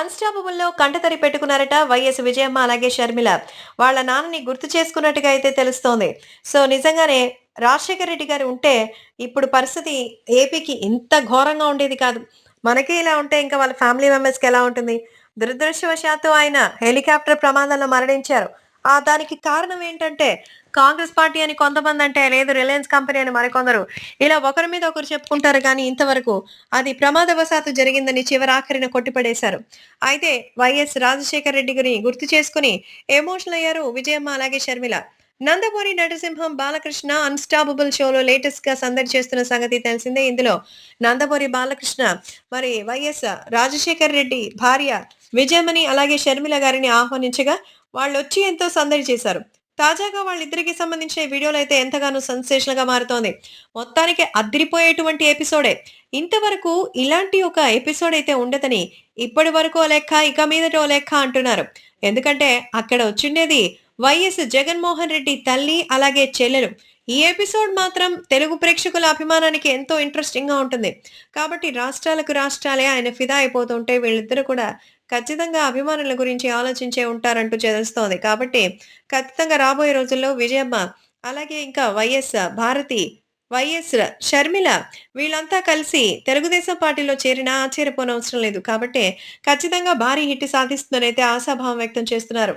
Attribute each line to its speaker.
Speaker 1: అన్స్టాపబుల్లో కంటతరి పెట్టుకున్నారట YS Vijayamma అలాగే షర్మిల. వాళ్ళ నాన్నని గుర్తు చేసుకున్నట్టుగా అయితే తెలుస్తోంది. సో నిజంగానే రాజశేఖర రెడ్డి గారు ఉంటే ఇప్పుడు పరిస్థితి ఏపీకి ఇంత ఘోరంగా ఉండేది కాదు. మనకే ఇలా ఉంటే ఇంకా వాళ్ళ ఫ్యామిలీ మెంబర్స్కి ఎలా ఉంటుంది? దురదృష్టవశాత్తు ఆయన హెలికాప్టర్ ప్రమాదంలో మరణించారు. ఆ దానికి కారణం ఏంటంటే కాంగ్రెస్ పార్టీ అని కొంతమంది అంటే లేదు రిలయన్స్ కంపెనీ అని మరికొందరు. ఇలా ఒకరి మీద ఒకరు చెప్పుకుంటారు కానీ ఇంతవరకు అది ప్రమాదవశాత్తు జరిగిందని చివరాఖరిన కొట్టిపడేశారు. అయితే వైఎస్ రాజశేఖర రెడ్డి గురి గుర్తు చేసుకుని ఎమోషనల్ అయ్యారు విజయమ్మ అలాగే షర్మిల. నందమూరి నరసింహం బాలకృష్ణ అన్స్టాపబుల్ షోలో లేటెస్ట్గా సందడి చేస్తున్న సంగతి తెలిసిందే. ఇందులో నందమూరి బాలకృష్ణ మరి వైఎస్ రాజశేఖర రెడ్డి భార్య విజయమణి అలాగే షర్మిల గారిని ఆహ్వానించగా వాళ్ళు వచ్చి ఎంతో సందడి చేశారు. తాజాగా వాళ్ళిద్దరికి సంబంధించిన వీడియోలు అయితే ఎంతగానో సెన్సేషనల్గా మారుతోంది. మొత్తానికి అదిరిపోయేటువంటి ఎపిసోడే. ఇంతవరకు ఇలాంటి ఒక ఎపిసోడ్ అయితే ఉండదని ఇప్పటి వరకు ఓ లెక్క ఇక మీదట ఓ లెక్క అంటున్నారు. ఎందుకంటే అక్కడ వచ్చిండేది వైఎస్ జగన్మోహన్ రెడ్డి తల్లి అలాగే చెల్లెలు. ఈ ఎపిసోడ్ మాత్రం తెలుగు ప్రేక్షకుల అభిమానానికి ఎంతో ఇంట్రెస్టింగ్గా ఉంటుంది. కాబట్టి రాష్ట్రాలకు రాష్ట్రాలే ఆయన ఫిదా అయిపోతుంటే వీళ్ళిద్దరూ కూడా ఖచ్చితంగా అభిమానుల గురించి ఆలోచించే ఉంటారంటూ తెలుస్తోంది కాబట్టి ఖచ్చితంగా రాబోయే రోజుల్లో విజయమ్మ అలాగే ఇంకా వైఎస్ భారతి వైఎస్ షర్మిల వీళ్ళంతా కలిసి తెలుగుదేశం పార్టీలో చేరినా ఆశ్చర్యపోనవసరం లేదు. కాబట్టి ఖచ్చితంగా భారీ హిట్ సాధిస్తుందని అయితే ఆశాభావం వ్యక్తం చేస్తున్నారు.